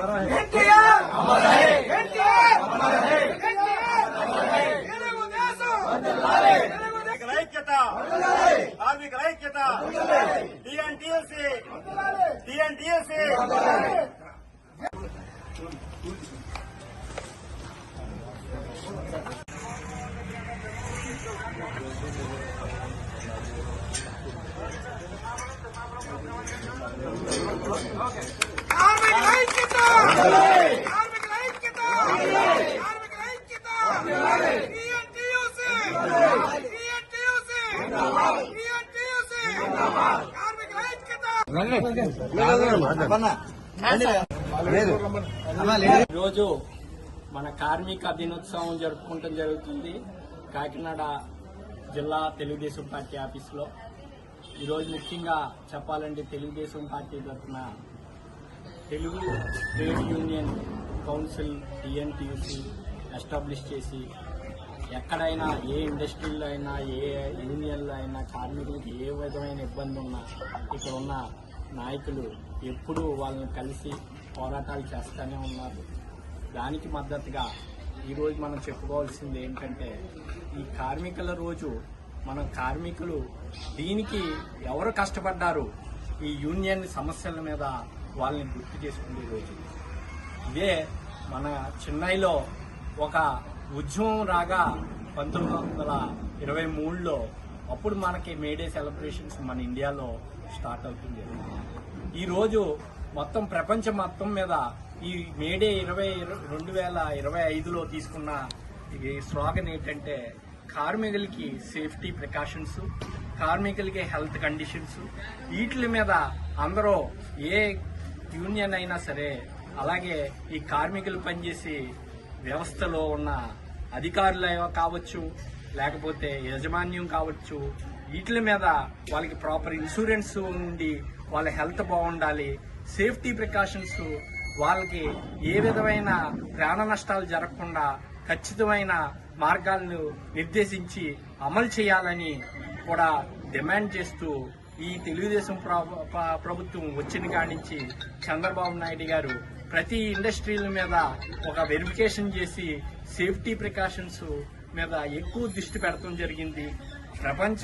ఎన్టీఆర్ ఎన్టీఆర్ తెలుగుదేశం కార్మికుల ఐక్యత కార్మికుల ఐక్యత టీఎన్టీఎస్సీ టీఎన్టీఎస్సీ కార్మికుల ఐక్యత కార్మికుల ఐక్యత కార్మికుల ఐక్యత టీఎన్టీయూసీ టీఎన్టీయూసీ టీఎన్టీయూసీ కార్మికుల ఐక్యత ఈరోజు మన కార్మిక దినోత్సవం జరుపుకుంటం జరుగుతుంది. కాకినాడ జిల్లా తెలుగుదేశం పార్టీ ఆఫీసులో. ఈరోజు ముఖ్యంగా చెప్పాలంటే తెలుగుదేశం పార్టీ తరఫున Telugu trade union council TNTUC establish చేసి ఎక్కడైనా ఏ ఇండస్ట్రీలో అయినా ఏ యూనియన్లో అయినా కార్మికులకు ఏ విధమైన ఇబ్బంది ఉన్నా ఇక్కడ ఉన్న నాయకులు ఎప్పుడూ వాళ్ళని కలిసి పోరాటాలు చేస్తూనే ఉన్నారు. దానికి మద్దతుగా ఈరోజు మనం చెప్పుకోవాల్సింది ఏంటంటే ఈ కార్మికుల రోజు మన కార్మికులు దీనికి ఎవరు కష్టపడ్డారు? ఈ యూనియన్ సమస్యల మీద వాళ్ళని గుర్తు చేసుకునే రోజు. ఇదే మన చెన్నైలో ఒక ఉద్యమం రాగా పంతొమ్మిది వందల ఇరవై మూడులో అప్పుడు మనకి మేడే సెలబ్రేషన్స్ మన ఇండియాలో స్టార్ట్ అవుతుంది. ఈరోజు మొత్తం ప్రపంచం మొత్తం మీద ఈ మేడే ఇరవై రెండు వేల ఇరవై ఐదులో తీసుకున్న ఈ స్లోగన్ ఏంటంటే కార్మికులకి సేఫ్టీ ప్రికాషన్స్ కార్మికులకి హెల్త్ కండిషన్స్ వీటి మీద అందరూ ఏ యూనియన్ అయినా సరే అలాగే ఈ కార్మికులు పనిచేసే వ్యవస్థలో ఉన్న అధికారులు కావచ్చు లేకపోతే యాజమాన్యం కావచ్చు వీటి మీద వాళ్ళకి ప్రాపర్ ఇన్సూరెన్స్ ఉండి వాళ్ళ హెల్త్ బాగుండాలి సేఫ్టీ ప్రికాషన్స్ వాళ్ళకి ఏ విధమైన ప్రాణ నష్టాలు జరగకుండా ఖచ్చితమైన మార్గాలను నిర్దేశించి అమలు చేయాలని కూడా డిమాండ్ చేస్తూ ఈ తెలుగుదేశం ప్రభుత్వం వచ్చిన కాడి నుంచి చంద్రబాబు నాయుడు గారు ప్రతి ఇండస్ట్రీల మీద ఒక వెరిఫికేషన్ చేసి సేఫ్టీ ప్రికాషన్స్ మీద ఎక్కువ దృష్టి పెడతం జరిగింది. ప్రపంచ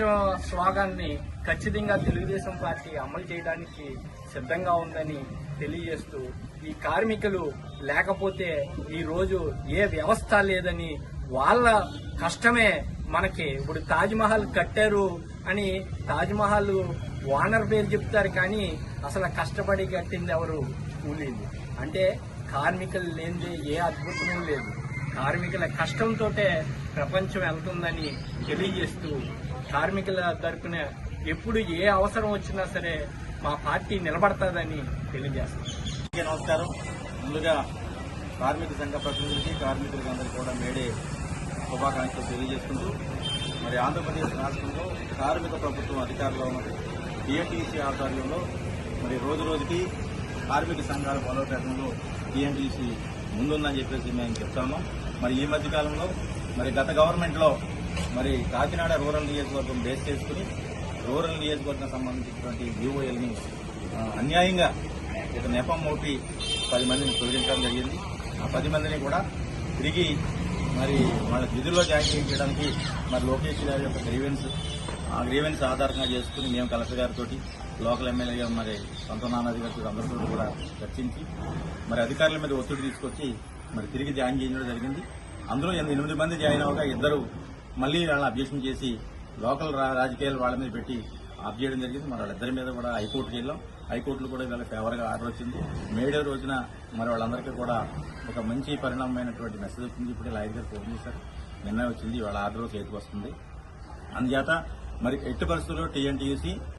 స్వాగాన్ని ఖచ్చితంగా తెలుగుదేశం పార్టీ అమలు చేయడానికి సిద్ధంగా ఉందని తెలియజేస్తూ ఈ కార్మికులు లేకపోతే ఈ రోజు ఏ వ్యవస్థ లేదని వాళ్ళ కష్టమే మనకి. ఇప్పుడు తాజ్మహల్ కట్టారు అని తాజ్మహల్ ఓనర్ పేరు చెప్తారు కానీ అసలు కష్టపడి కట్టింది ఎవరు? కూలీలు. అంటే కార్మికులు లేనిదే ఏ అద్భుతము లేదు. కార్మికుల కష్టంతోటే ప్రపంచం వెళ్తుందని తెలియజేస్తూ కార్మికుల తరపున ఎప్పుడు ఏ అవసరం వచ్చినా సరే మా పార్టీ నిలబడతాదని తెలియజేస్తాం నమస్కారం. ముందుగా కార్మిక సంఘ ప్రతినిధులకి కార్మికులకి అందరికీ కూడా మేడే శుభాకాంక్షలు తెలియజేసుకుంటూ మరి ఆంధ్రప్రదేశ్ రాష్ట్రంలో కార్మిక ప్రభుత్వం అధికారంలో ఉన్నది. టీఎన్టీసీ ఆధ్వర్యంలో మరి రోజు రోజుకి కార్మిక సంఘాల బలోపేతంలో టీఎంటీసీ ముందుందని చెప్పేసి మేము చెప్తాము. మరి ఈ మధ్యకాలంలో మరి గత గవర్నమెంట్లో మరి కాకినాడ రూరల్ నియోజకవర్గం బేస్ చేసుకుని రూరల్ నియోజకవర్గం సంబంధించినటువంటి యూఓఎల్ని అన్యాయంగా ఒక నెపం మోపి పది మందిని తొలగించడం జరిగింది. ఆ పది మందిని కూడా తిరిగి మరి మన విధుల్లో జాయిన్ చేయించడానికి మరి లోకేష్ గారి యొక్క గ్రీవెన్స్ ఆ గ్రీవెన్స్ ఆధారంగా చేసుకుని మేము కలెక్టర్ గారితో లోకల్ ఎమ్మెల్యే మరి సొంత గారితో అందరితో కూడా చర్చించి మరి అధికారుల మీద ఒత్తిడి తీసుకొచ్చి మరి తిరిగి జాయిన్ చేయడం జరిగింది. అందులో ఎనిమిది మంది జాయిన్ అవగా ఇద్దరు మళ్ళీ వాళ్ళని అబ్జెక్షన్ చేసి లోకల్ రా- రాజకీయాలు వాళ్ళ మీద పెట్టి ఆప్ చేయడం జరిగింది. మరి వాళ్ళిద్దరి మీద కూడా హైకోర్టుకి వెళ్ళాం. హైకోర్టులో కూడా ఇవాళ ఫేవర్గా ఆర్డర్ వచ్చింది మేడే రోజున మరి వాళ్ళందరికీ కూడా ఒక మంచి పరిణామమైనటువంటి మెసేజ్ వచ్చింది. ఇప్పుడు లాయర్ గారు ఫోన్ చేశారు. నిన్న వచ్చింది. వాళ్ళ ఆర్డర్ చేతికి వస్తుంది అందుచేత మరి ఎట్టి పరిస్థితుల్లో టీఎన్టీయూసీ